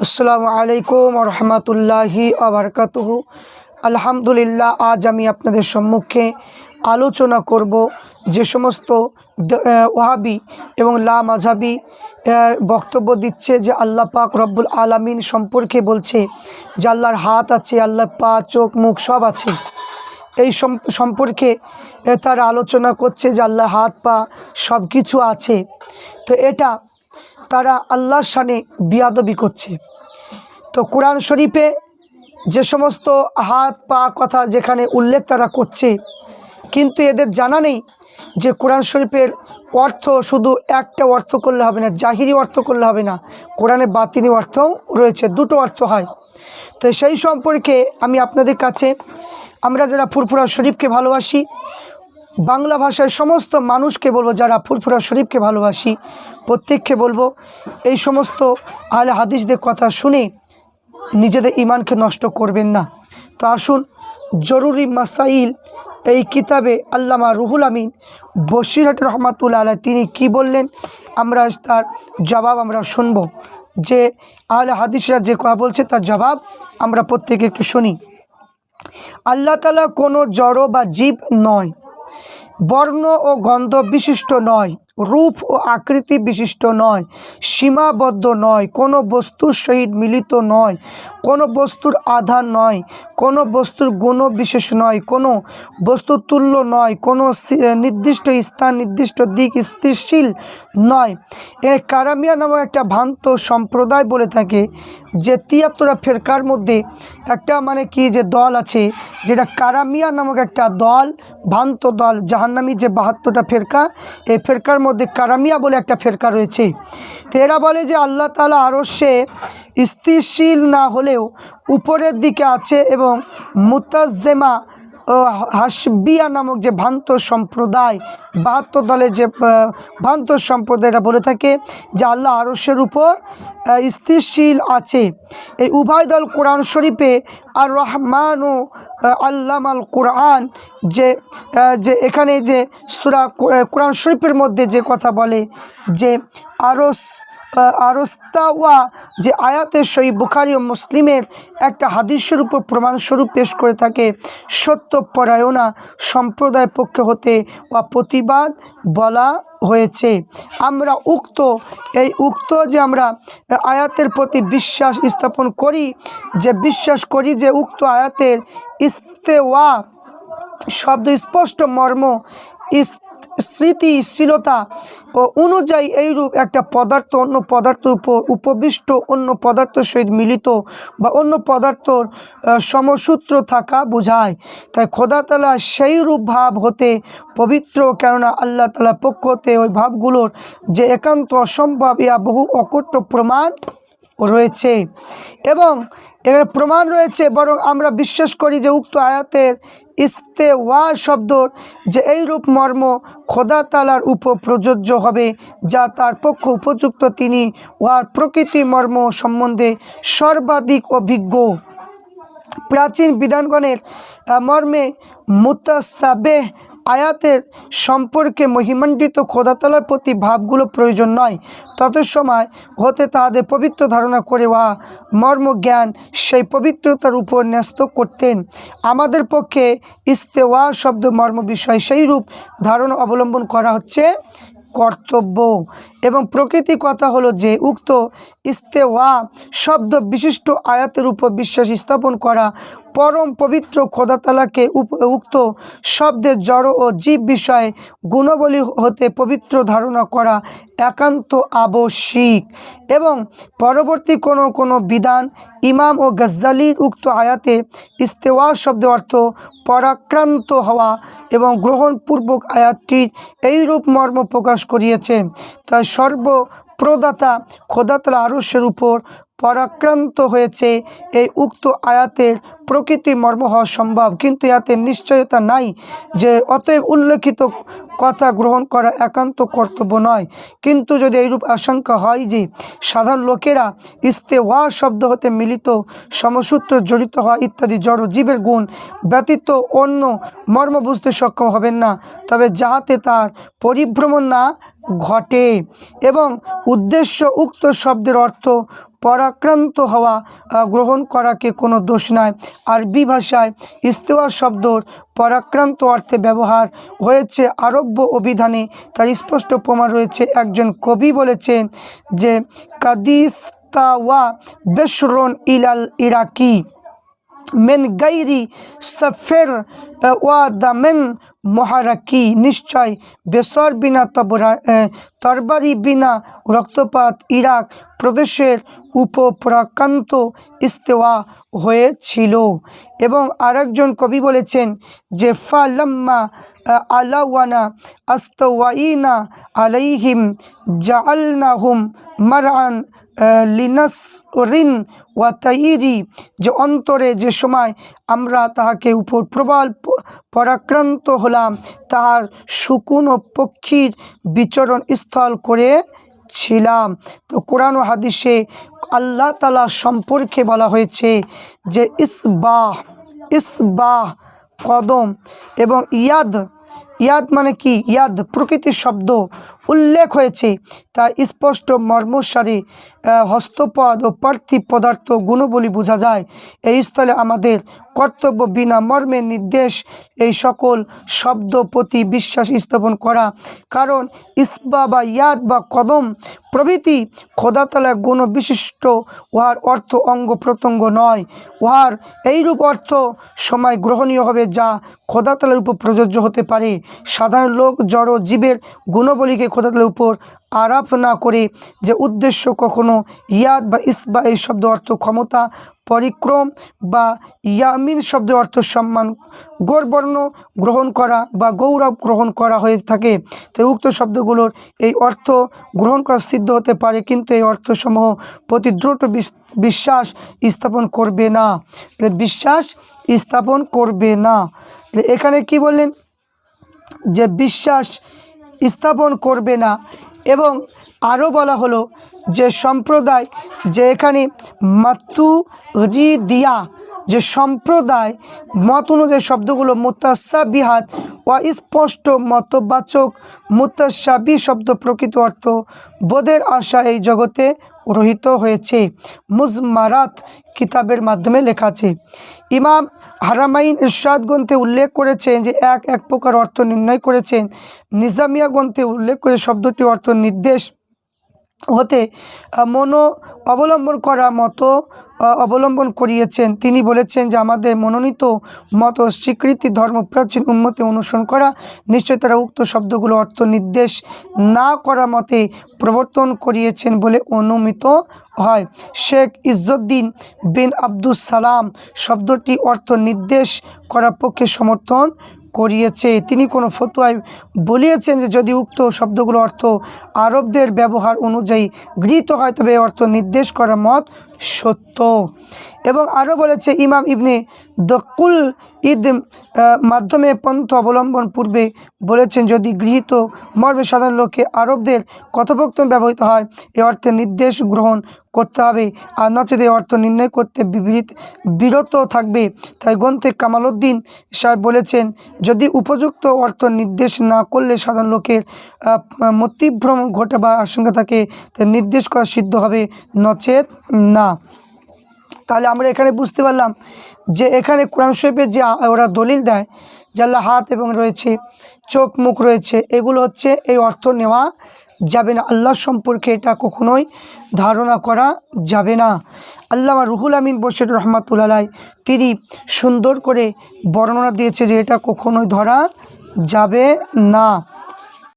আসসালামু আলাইকুম রহমতুল্লাহি আবরকাতুহ আলহামদুলিল্লাহ, আজ আমি আপনাদের সম্মুখে আলোচনা করব যে সমস্ত ওহাবি এবং লা মাঝাবি বক্তব্য দিচ্ছে যে আল্লাহ পাক রব্বুল আলামিন সম্পর্কে বলছে যে আল্লাহর হাত আছে, আল্লাহর পা, চোখ, মুখ সব আছে। এই সম- সম্পর্কে তারা আলোচনা করছে যে আল্লাহ হাত, পা সব কিছু আছে। তো এটা তারা আল্লাহর সানে বিয়াদবি করছে। তো কোরআন শরীফে যে সমস্ত হাত পা কথা যেখানে উল্লেখ তারা করছে, কিন্তু এদের জানা নেই যে কোরআন শরীফের অর্থ শুধু একটা অর্থ করলে হবে না, জাহিরি অর্থ করলে হবে না, কোরআনে বাতিনি অর্থও রয়েছে, দুটো অর্থ হয়। তো সেই সম্পর্কে আমি আপনাদের কাছে, আমরা যারা ফুরফুরা শরীফকে ভালোবাসি, বাংলা ভাষায় সমস্ত মানুষকে বলব, যারা ফুরফুরা শরীফকে ভালোবাসি, প্রত্যেককে বলব, এই সমস্ত আহলে হাদিসদের কথা শুনে নিজেদের ইমানকে নষ্ট করবেন না। তো আসুন, জরুরি মাসাইল এই কিতাবে আল্লামা রুহুল আমিন বসিরহাট রহমাতুল্লা আলাহ তিনি কি বললেন? আমরা তার জবাব আমরা শুনব। যে আহলে হাদিসরা যে কথা বলছে তার জবাব আমরা প্রত্যেকে একটু শুনি। আল্লাহ তালা কোনো জড় বা জীব নয়, বর্ণ ও গন্ধ বিশিষ্ট নয়। রূপ ও আকৃতি বিশিষ্ট নয়, সীমাবদ্ধ নয়, কোনো বস্তুর সহিত মিলিত নয়, কোনো বস্তুর আধার নয়, কোনো বস্তুর গুণ বিশেষ নয়, কোনো বস্তু তুল্য নয়, কোনো নির্দিষ্ট স্থান, নির্দিষ্ট দিক স্থিরশীল নয়। এর কারামিয়া নামক একটা ভ্রান্ত সম্প্রদায় বলে থাকে যে তিয়াত্তরা ফেরকার মধ্যে একটা মানে কি যে দল আছে, যেটা কারামিয়া নামক একটা দল, ভ্রান্ত দল, জাহান্নামি যে বাহাত্তরটা ফেরকা, এই ফেরকার মধ্যে কারামিয়া বলে একটা ফেরকা রয়েছে। তো এরা বলে যে আল্লাহ তালা আরও সে স্থিরশীল না হলেও উপরের দিকে আছে এবং মুতাজ্জেমা ও হাসবিয়া নামক যে ভ্রান্ত সম্প্রদায়, বাহাত্তর দলের যে ভ্রান্ত সম্প্রদায়রা বলে থাকে যে আল্লাহ আরসের উপর আহ, স্থিরশীল আছে। এই উভয় দল কোরআন শরীফে আর রহমান ও আল্লাম আল কোরআন যে যে এখানে যে সুরা কোরআন শরীফের মধ্যে যে কথা বলে যে আরস আরস্তাওয়া যে আয়াতের সই বুখারি ও মুসলিমের একটা হাদিসের উপর প্রমাণস্বরূপ পেশ করে থাকে সত্যপরায়ণা সম্প্রদায়ের পক্ষে হতে বা প্রতিবাদ বলা হয়েছে। আমরা উক্ত, এই উক্ত যে আমরা আয়াতের প্রতি বিশ্বাস স্থাপন করি, যে বিশ্বাস করি যে উক্ত আয়াতের ইস্তেওয়া, শব্দ স্পষ্ট মর্ম, ইস- স্মৃতিশীলতা অনুযায়ী এইরূপ একটা পদার্থ, অন্য পদার্থের উপর উপবিষ্ট, অন্য পদার্থের সহিত মিলিত বা অন্য পদার্থর সমসূত্র থাকা বোঝায়। তাই খোদা তালা সেই রূপ ভাব হতে পবিত্র, কেননা আল্লাহ তালা পক্ষ হতে ওই ভাবগুলোর যে একান্ত অসম্ভব ইয়া বহু অকট্য প্রমাণ রয়েছে। এবং এর প্রমাণ রয়েছে, বরং আমরা বিশ্বাস করি যে উক্ত আয়াতের ইস্তে ওয়া শব্দর যে এইরূপ মর্ম খোদা তালার উপর প্রযোজ্য হবে, যা তার পক্ষ উপযুক্ত তিনি উহার প্রকৃতি মর্ম সম্বন্ধে সর্বাধিক অভিজ্ঞ। প্রাচীন বিধানগণের মর্মে মুতাসাবেহ আয়াতের সম্পর্কে মহিমান্বিত খোদাতলার প্রতি ভাবগুলো প্রয়োজন নয়। তত সময় হতে তাহাদের পবিত্র ধারণা করে ওয়া মর্মজ্ঞান সেই পবিত্রতার উপর ন্যস্ত করতেন। আমাদের পক্ষে ইস্তেওয়া শব্দ মর্ম বিষয় সেই রূপ ধারণা অবলম্বন করা হচ্ছে কর্তব্য এবং প্রকৃতি কথা হলো যে উক্ত ইস্তেওয়া শব্দ বিশিষ্ট আয়াতের উপর বিশ্বাস স্থাপন করা পরম পবিত্র খোদাতালাকে উক্ত শব্দের জড় ও জীব বিষয়ে গুণবলী হতে পবিত্র ধারণা করা একান্ত আবশ্যিক এবং পরবর্তী কোনো কোনো বিধান ইমাম ও গজ্জালির উক্ত আয়াতে ইস্তেওয়া শব্দ অর্থ পরাক্রান্ত হওয়া এবং গ্রহণপূর্বক আয়াতটির এইরূপ মর্ম প্রকাশ করিয়েছে। তাই সর্বপ্রদাতা খোদাতলা আরসের উপর পরাক্রান্ত হয়েছে। এই উক্ত আয়াতের প্রকৃতি মর্ম হওয়া সম্ভব, কিন্তু ইয়াতে নিশ্চয়তা নাই যে অতএব উল্লেখিত কথা গ্রহণ করা একান্ত কর্তব্য নয়। কিন্তু যদি এইরূপ আশঙ্কা হয় যে সাধারণ লোকেরা ইস্তে ওয়া শব্দ হতে মিলিত, সমসূত্র জড়িত হওয়া ইত্যাদি জড় জীবের গুণ ব্যতীত অন্য মর্ম বুঝতে সক্ষম হবেন না, তবে যাহাতে তার পরিভ্রমণ না ঘটে এবং উদ্দেশ্য উক্ত শব্দের অর্থ পরাক্রান্ত হওয়া গ্রহণ করাকে কোনো দোষ নয় আরবি ভাষায় ইস্তেওয়া শব্দর পরাক্রান্ত অর্থে ব্যবহার হয়েছে আরব্য অভিধানে। তার স্পষ্ট প্রমাণ রয়েছে, একজন কবি বলেছেন যে, কাদিস্তাওয়া বেশরন ইলাল ইরাকি মেন গাইরি সফের ওয়া দামেন মহারাকি নিশ্চয় বেসর বিনা তবরা তরবারি বিনা রক্তপাত ইরাক প্রদেশের উপপ্রাকান্ত ইস্তেওয়া হয়েছিল। এবং আরেকজন কবি বলেছেন যে ফালাম্মা আলাওয়ানা আস্তওয়াইনা আলাইহিম জাআলনাহুম মারআন লিনাসরিন ওয়াতাইরি যে অন্তরে যে সময় আমরা তাহাকে উপর প্রবল পরাক্রান্ত হলাম, তাহার শুকুন ও পক্ষীর বিচরণ স্থল করে ছিলাম। তো কোরআন ও হাদিসে আল্লাহ তালা সম্পর্কে বলা হয়েছে যে ইসবাহ ইসবাহ কদম এবং ইয়াদ ইয়াদ মানে কি? ইয়াদ প্রকৃতির শব্দ। উল্লেখ হয়েছে। তা স্পষ্ট মর্মসারে হস্তপদ ও পার্থিব পদার্থ গুণবলী বোঝা যায়। এই স্থলে আমাদের কর্তব্য বিনা মর্মের নির্দেশ এই সকল শব্দ প্রতি বিশ্বাস স্থাপন করা। কারণ ইসবা বা ইয়াদ বা কদম প্রভৃতি খোদাতলার গুণ বিশিষ্ট, উহার অর্থ অঙ্গ প্রত্যঙ্গ নয়। উহার এইরূপ অর্থ সময় গ্রহণীয় হবে যা খোদাতলার উপর প্রযোজ্য হতে পারে। সাধারণ লোক জড় জীবের গুণবলীকে খোদাতলার উপর আরাপ না করে যে উদ্দেশ্য কখনো ইয়াদ বা ইসবা এই শব্দ অর্থ ক্ষমতা, পরিক্রম বা ইয়ামিন শব্দের অর্থ সম্মান, গৌরবর্ণ গ্রহণ করা বা গৌরব গ্রহণ করা হয়ে থাকে। তাই উক্ত শব্দগুলোর এই অর্থ গ্রহণ করা সিদ্ধ হতে পারে, কিন্তু এই অর্থসমূহ প্রতি দ্রুত বিশ্বাস স্থাপন করবে না। তাহলে বিশ্বাস স্থাপন করবে না। এখানে কি বললেন? যে বিশ্বাস স্থাপন করবে না। এবং আরও বলা হলো যে সম্প্রদায় যে এখানে দিয়া যে সম্প্রদায়, মত অনুযায়ী শব্দগুলো মুতাসাবিহাত অস্পষ্ট মতবাচক মুতাসাবি শব্দ প্রকৃত অর্থ বোধের আশা এই জগতে রহিত হয়েছে। মুজমারাত কিতাবের মাধ্যমে লেখা আছে। ইমাম হারামাইন ইরশাদ গ্রন্থে উল্লেখ করেছেন যে এক এক প্রকার অর্থ নির্ণয় করেছেন। নিজামিয়া গ্রন্থে উল্লেখ করে শব্দটি অর্থ নির্দেশ হতে মনো অবলম্বন করা মতো অবলম্বন করিয়েছেন। তিনি বলেছেন যে আমাদের মনোনীত মত স্বীকৃতি ধর্ম প্রাচীন উন্মতে অনুসরণ করা নিশ্চয় তারা উক্ত শব্দগুলো অর্থ নির্দেশ না করা মতে প্রবর্তন করিয়েছেন বলে অনুমিত হয়। শেখ ইজ্জুদ্দিন বিন আব্দুস সালাম শব্দটি অর্থ নির্দেশ করার পক্ষে সমর্থন করিয়েছে। তিনি কোনো ফতোয়ায় বলিয়েছেন যে যদি উক্ত শব্দগুলো অর্থ আরবদের ব্যবহার অনুযায়ী গৃহীত হয় তবে অর্থ নির্দেশ করা মত সত্য। এবং আরও বলেছে ইমাম ইবনে দকুল আহ, মাধ্যমে পন্থ অবলম্বন পূর্বে বলেছেন, যদি গৃহীত মর্মে সাধারণ লোকে আরবদের কথোপকথন ব্যবহৃত হয়, এ অর্থে নির্দেশ গ্রহণ করতে হবে। আর নচেত এই অর্থ নির্ণয় করতে বিরত থাকবে। তাই গ্রন্থে কামালউদ্দিন সাহেব বলেছেন, যদি উপযুক্ত অর্থ নির্দেশ না করলে সাধারণ লোকের মতিভ্রম ঘটে বা আশঙ্কা থাকে, তাই নির্দেশ করা সিদ্ধ হবে। নচেত না। তাহলে আমরা এখানে বুঝতে পারলাম যে এখানে কোরআন শরীফের যে ওরা দলিল দেয় যে আল্লাহ হাত এবং রয়েছে চোখ, মুখ রয়েছে, এগুলো হচ্ছে এই অর্থ নেওয়া যাবে না। আল্লাহ সম্পর্কে এটা কখনোই ধারণা করা যাবে না। আল্লামা রুহুল আমিন বসির রহমাতুল্লাহ তিনি সুন্দর করে বর্ণনা দিয়েছে যে এটা কখনোই ধরা যাবে না।